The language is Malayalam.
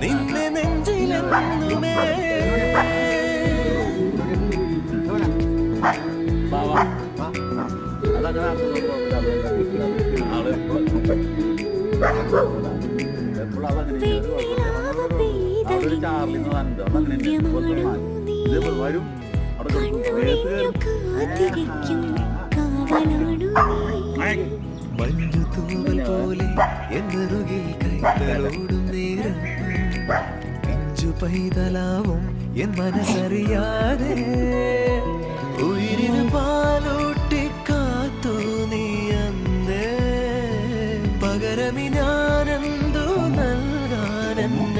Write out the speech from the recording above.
നിന്നെ നെഞ്ചിലെന്നുമേ വരും അവിടെ കാത്തിരിക്കും കാവലാണു നീ. തൂവൽ പോലെ എന്നുകിൽ കൈകളോടും നേരം പിഞ്ചു പൈതലാവും എൻ മനസ്സറിയാതെ. ഉയരിന് പാലൂട്ടി കാത്തു നീ അന്ന്. പകരമിനാനന്ദു നൽകാനെന്ന